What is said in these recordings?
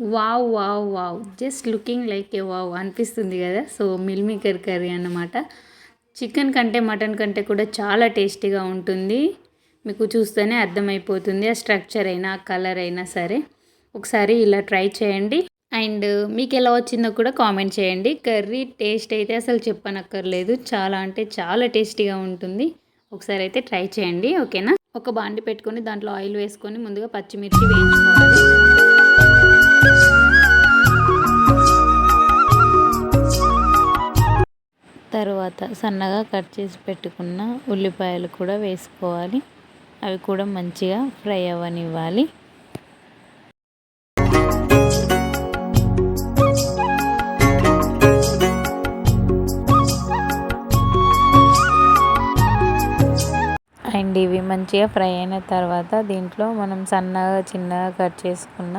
Wow wow wow. Just looking like a wow అనిపిస్తుంది కదా? So meal maker curry అన్నమాట. Chicken కంటే mutton కంటే కూడా చాలా టేస్టీగా ఉంటుంది. మీకు చూస్తేనే అర్థమైపోతుంది ఆ స్ట్రక్చర్ అయినా కలర్ అయినా సరే. ఒకసారి ఇలా ట్రై చేయండి. అండ్ మీకు ఎలా వచ్చిందో కూడా కామెంట్ చేయండి. కర్రీ టేస్ట్ అయితే అసలు చెప్పనక్కర్లేదు. చాలా అంటే చాలా టేస్టీగా ఉంటుంది. ఒకసారి అయితే ట్రై చేయండి ఓకేనా? ఒక బాండి పెట్టుకొని దాంట్లో ఆయిల్ వేసుకొని ముందుగా పచ్చిమిర్చి వేయించుకోవాలి. తర్వాత సన్నగా కట్ చేసి పెట్టుకున్న ఉల్లిపాయలు కూడా వేసుకోవాలి. అవి కూడా మంచిగా ఫ్రై అవ్వనివ్వాలి అండ్ ఇవి మంచిగా ఫ్రై అయిన తర్వాత దీంట్లో మనం సన్నగా చిన్నగా కట్ చేసుకున్న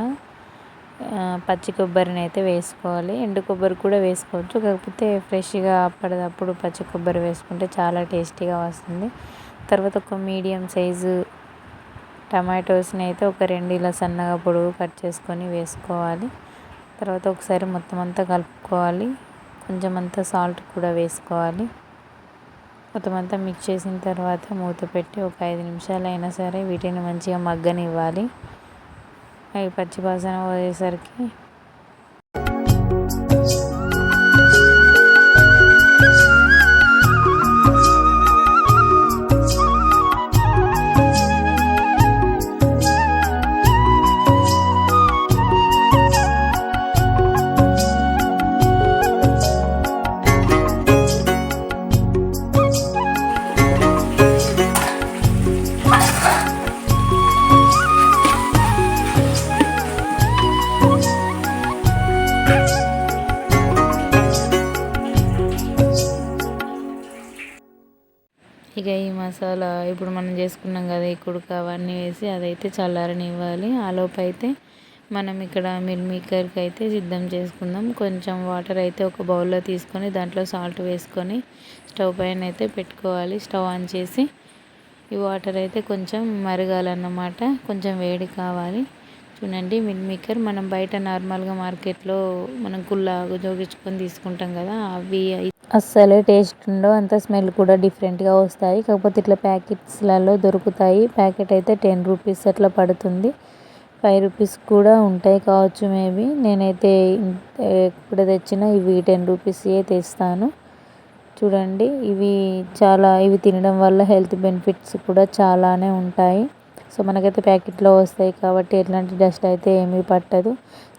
పచ్చి కొబ్బరిని అయితే వేసుకోవాలి. ఎండు కొబ్బరి కూడా వేసుకోవచ్చు. కాకపోతే ఫ్రెష్గా అప్పటిదప్పుడు పచ్చి కొబ్బరి వేసుకుంటే చాలా టేస్టీగా వస్తుంది. తర్వాత ఒక మీడియం సైజు టమాటోస్ని అయితే ఒక రెండు ఇలా సన్నగా పొడుగు కట్ చేసుకొని వేసుకోవాలి. తర్వాత ఒకసారి మొత్తం అంతా కలుపుకోవాలి. కొంచెం అంతా సాల్ట్ కూడా వేసుకోవాలి. మొత్తం అంతా మిక్స్ చేసిన తర్వాత మూత పెట్టి ఒక ఐదు నిమిషాలు అయినా సరే వీటిని మంచిగా మగ్గనివ్వాలి. అవి పచ్చి వాసన పోయేసరికి ఇక ఈ మసాలా ఇప్పుడు మనం చేసుకున్నాం కదా ఈ కుడుక అవన్నీ వేసి అదైతే చల్లారనివ్వాలి. ఆలోపు అయితే మనం ఇక్కడ మిల్ మేకర్కి అయితే సిద్ధం చేసుకుందాం. కొంచెం వాటర్ అయితే ఒక బౌల్లో తీసుకొని దాంట్లో సాల్ట్ వేసుకొని స్టవ్ పైన అయితే పెట్టుకోవాలి. స్టవ్ ఆన్ చేసి ఈ వాటర్ అయితే కొంచెం మరగాలన్నమాట. కొంచెం వేడి కావాలి. చూడండి మిల్ మేకర్ మనం బయట నార్మల్గా మార్కెట్లో మనం కుల్లా జోగించుకొని తీసుకుంటాం కదా అవి అస్సలే టేస్ట్ ఉండవు అంత స్మెల్ కూడా డిఫరెంట్గా వస్తాయి. కాకపోతే ఇట్లా ప్యాకెట్స్లలో దొరుకుతాయి. ప్యాకెట్ అయితే టెన్ రూపీస్ అట్లా పడుతుంది. ఫైవ్ రూపీస్ కూడా ఉంటాయి కావచ్చు మేబీ. నేనైతే ఎప్పుడు తెచ్చినా ఇవి టెన్ రూపీస్యే తెస్తాను. చూడండి ఇవి చాలా ఇవి తినడం వల్ల హెల్త్ బెనిఫిట్స్ కూడా చాలానే ఉంటాయి. సో మనకైతే ప్యాకెట్లో వస్తాయి కాబట్టి ఎట్లాంటి డస్ట్ అయితే ఏమీ పట్టదు.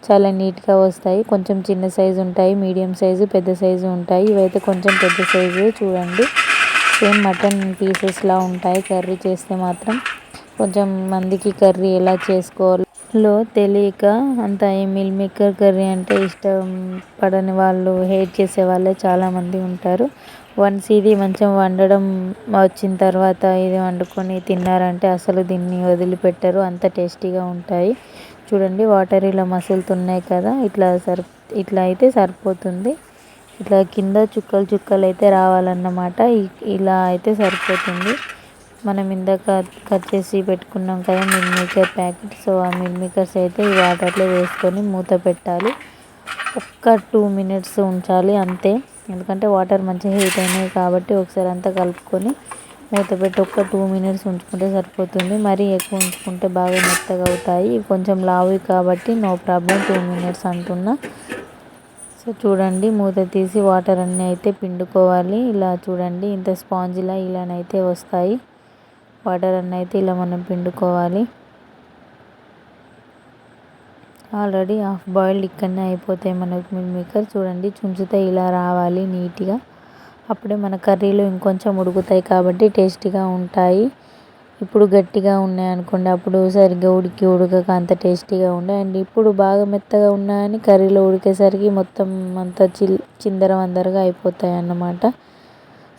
చాలా నీట్గా వస్తాయి. కొంచెం చిన్న సైజు ఉంటాయి మీడియం సైజు పెద్ద సైజు ఉంటాయి. ఇవైతే కొంచెం పెద్ద సైజు చూడండి. సేమ్ మటన్ పీసెస్లా ఉంటాయి. కర్రీ చేస్తే మాత్రం కొంచెం మందికి కర్రీ ఎలా చేసుకోవాలో తెలియక అంత ఈ మిల్ మేకర్ కర్రీ అంటే ఇష్టం పడని వాళ్ళు హేట్ చేసే వాళ్ళే చాలామంది ఉంటారు. వన్స్ ఇది మంచిగా వండడం వచ్చిన తర్వాత ఇది వండుకొని తిన్నారంటే అసలు దీన్ని వదిలిపెట్టరు. అంత టేస్టీగా ఉంటాయి. చూడండి వాటర్ ఇలా మసులుతున్నాయి కదా ఇట్లా సరి ఇట్లా అయితే సరిపోతుంది. ఇట్లా కింద చుక్కలు చుక్కలు అయితే రావాలన్నమాట. ఇలా అయితే సరిపోతుంది. మనం ఇందాక కట్ చేసి పెట్టుకున్నాం కదా మిల్ మేకర్ ప్యాకెట్. సో ఆ మిల్ మేకర్స్ అయితే ఈ వాటర్లో వేసుకొని మూత పెట్టాలి. ఒక్క టూ మినిట్స్ ఉంచాలి అంతే. ఎందుకంటే వాటర్ మంచిగా హీట్ అయినాయి కాబట్టి ఒకసారి అంతా కలుపుకొని మూత పెట్టి ఒక టూ మినిట్స్ ఉంచుకుంటే సరిపోతుంది. మరీ ఎక్కువ ఉంచుకుంటే బాగా మెత్తగా అవుతాయి. కొంచెం లావువి కాబట్టి నో ప్రాబ్లం టూ మినిట్స్ అంటున్నా. సో చూడండి మూత తీసి వాటర్ అన్నీ అయితే పిండుకోవాలి. ఇలా చూడండి ఇంత స్పాంజిలా ఇలానైతే వస్తాయి. వాటర్ అన్నీ అయితే ఇలా మనం పిండుకోవాలి. ఆల్రెడీ హాఫ్ బాయిల్డ్ ఇక్కడనే అయిపోతాయి మనకు. మిల్ మేకర్ చూడండి చుంచితే ఇలా రావాలి నీట్గా. అప్పుడే మన కర్రీలు ఇంకొంచెం ఉడుకుతాయి కాబట్టి టేస్టీగా ఉంటాయి. ఇప్పుడు గట్టిగా ఉన్నాయి అనుకోండి అప్పుడు సరిగ్గా ఉడికి ఉడకక అంత టేస్టీగా ఉండే. అండ్ ఇప్పుడు బాగా మెత్తగా ఉన్నాయని కర్రీలో ఉడికేసరికి మొత్తం అంతా చిల్ చిందర వందరగా అయిపోతాయి అన్నమాట.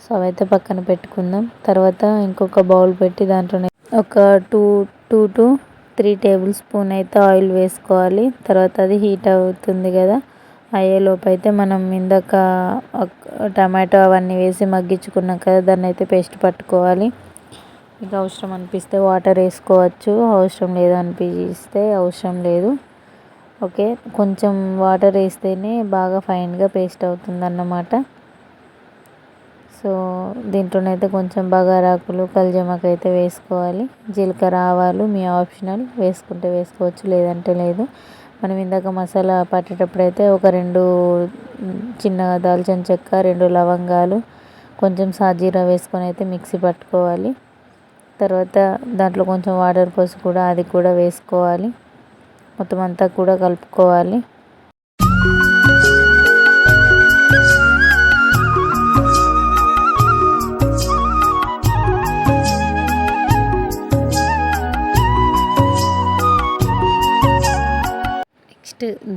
సో అవైతే పక్కన పెట్టుకుందాం. తర్వాత ఇంకొక బౌల్ పెట్టి దాంట్లోనే ఒక two two to three tablespoon అయితే ఆయిల్ వేసుకోవాలి. తర్వాత అది హీట్ అవుతుంది కదా. అయ్యేలోపు అయితే మనం ఇందాక టమాటో అవన్నీ వేసి మగ్గించుకున్నాం కదా దాన్ని అయితే పేస్ట్ పట్టుకోవాలి. ఇంకా అవసరం అనిపిస్తే వాటర్ వేసుకోవచ్చు. అవసరం లేదు అనిపిస్తే అవసరం లేదు. ఓకే? కొంచెం వాటర్ వేస్తేనే బాగా ఫైన్గా పేస్ట్ అవుతుంది అన్నమాట సో దీంట్లోనైతే కొంచెం బగారాకులు కల్జమాకు అయితే వేసుకోవాలి. జీలకర్ర ఆవాలు మీ ఆప్షనల్. వేసుకుంటే వేసుకోవచ్చు లేదంటే లేదు. మనం ఇందాక మసాలా పట్టేటప్పుడు అయితే ఒక రెండు చిన్న దాల్చిన చెక్క రెండు లవంగాలు కొంచెం సాజీరా వేసుకొని అయితే మిక్సీ పట్టుకోవాలి. తర్వాత దాంట్లో కొంచెం వాటర్ పోసి కూడా అది కూడా వేసుకోవాలి. మొత్తం అంతా కూడా కలుపుకోవాలి.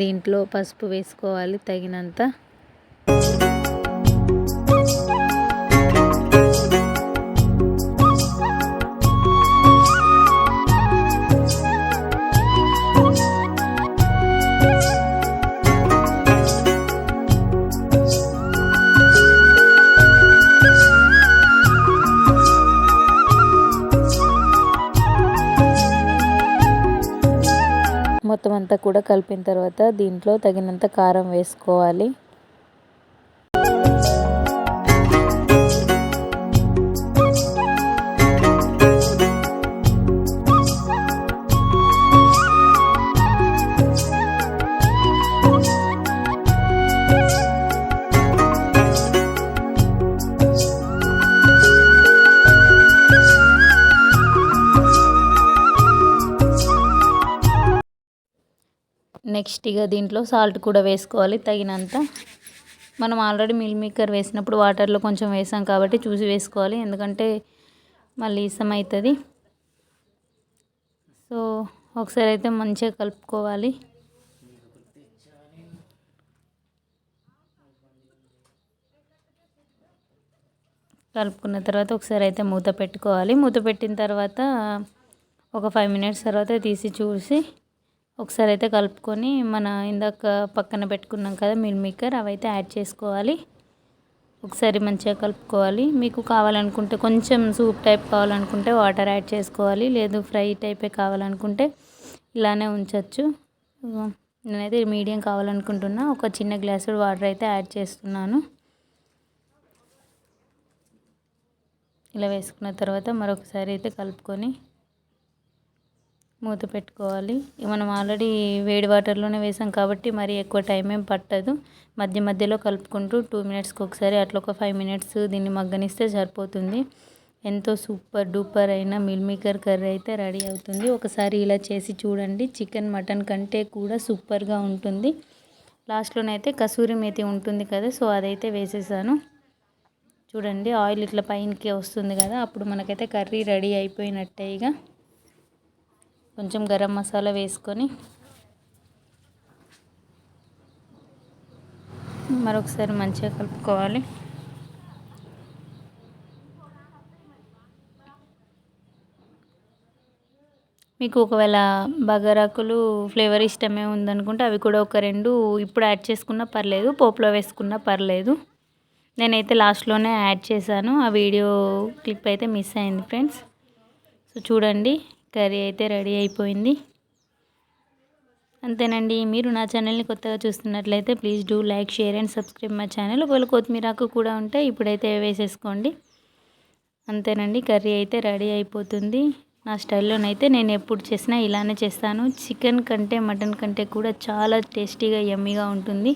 దీంట్లో పసుపు వేసుకోవాలి తగినంత. అంతా కూడా కలిపిన తర్వాత దీంట్లో తగినంత కారం వేసుకోవాలి. నెక్స్ట్ ఇక దీంట్లో సాల్ట్ కూడా వేసుకోవాలి తగినంత. మనం ఆల్రెడీ మిల్ మేకర్ వేసినప్పుడు వాటర్లో కొంచెం వేసాం కాబట్టి చూసి వేసుకోవాలి ఎందుకంటే మళ్ళీ ఇసం అవుతుంది. సో ఒకసారి అయితే మంచిగా కలుపుకోవాలి. కలుపుకున్న తర్వాత ఒకసారి అయితే మూత పెట్టుకోవాలి. మూత పెట్టిన తర్వాత ఒక ఫైవ్ మినిట్స్ తర్వాత తీసి చూసి ఒకసారి అయితే కలుపుకొని మన ఇందాక పక్కన పెట్టుకున్నాం కదా మిల్ మేకర్ అవైతే యాడ్ చేసుకోవాలి. ఒకసారి మంచిగా కలుపుకోవాలి. మీకు కావాలనుకుంటే కొంచెం సూప్ టైప్ కావాలనుకుంటే వాటర్ యాడ్ చేసుకోవాలి. లేదు ఫ్రై టైపే కావాలనుకుంటే ఇలానే ఉంచవచ్చు నేనైతే మీడియం కావాలనుకుంటున్నా. ఒక చిన్న గ్లాస్ వాటర్ అయితే యాడ్ చేస్తున్నాను. ఇలా వేసుకున్న తర్వాత మరొకసారి అయితే కలుపుకొని మూత పెట్టుకోవాలి. మనం ఆల్రెడీ వేడి వాటర్లోనే వేసాం కాబట్టి మరి ఎక్కువ టైం ఏం పట్టదు. మధ్య మధ్యలో కలుపుకుంటూ టూ మినిట్స్కి ఒకసారి అట్లా ఒక ఫైవ్ మినిట్స్ దీన్ని మగ్గనిస్తే సరిపోతుంది. ఎంతో సూపర్ డూపర్ అయిన మిల్ మేకర్ కర్రీ అయితే రెడీ అవుతుంది. ఒకసారి ఇలా చేసి చూడండి. చికెన్ మటన్ కంటే కూడా సూపర్గా ఉంటుంది. లాస్ట్లోనైతే కసూరి మేతి ఉంటుంది కదా సో అదైతే వేసేసాను. చూడండి ఆయిల్ ఇట్లా పైనకి వస్తుంది కదా అప్పుడు మనకైతే కర్రీ రెడీ అయిపోయినట్టే ఇక. కొంచెం గరం మసాలా వేసుకొని మరొకసారి మంచిగా కలుపుకోవాలి. మీకు ఒకవేళ బగారాకులు ఫ్లేవర్ ఇష్టమే ఉందనుకుంటే అవి కూడా ఒక రెండు ఇప్పుడు యాడ్ చేసుకున్నా పర్లేదు పోపులో వేసుకున్నా పర్లేదు. నేనైతే లాస్ట్లోనే యాడ్ చేశాను. ఆ వీడియో క్లిప్ అయితే మిస్ అయింది ఫ్రెండ్స్. సో చూడండి. కర్రీ అయితే రెడీ అయిపోయింది. అంతేనండి. మీరు నా ఛానల్ని కొత్తగా చూస్తున్నట్లయితే please do like share and subscribe మా ఛానల్. ఒకవేళ కొత్తిమీరాకు కూడా ఉంటే ఇప్పుడైతే వేసేసుకోండి. అంతేనండి. కర్రీ అయితే రెడీ అయిపోతుంది. నా స్టైల్లోనైతే నేను ఎప్పుడు చేసినా ఇలానే చేస్తాను. చికెన్ కంటే మటన్ కంటే కూడా చాలా టేస్టీగా యమ్మీగా ఉంటుంది.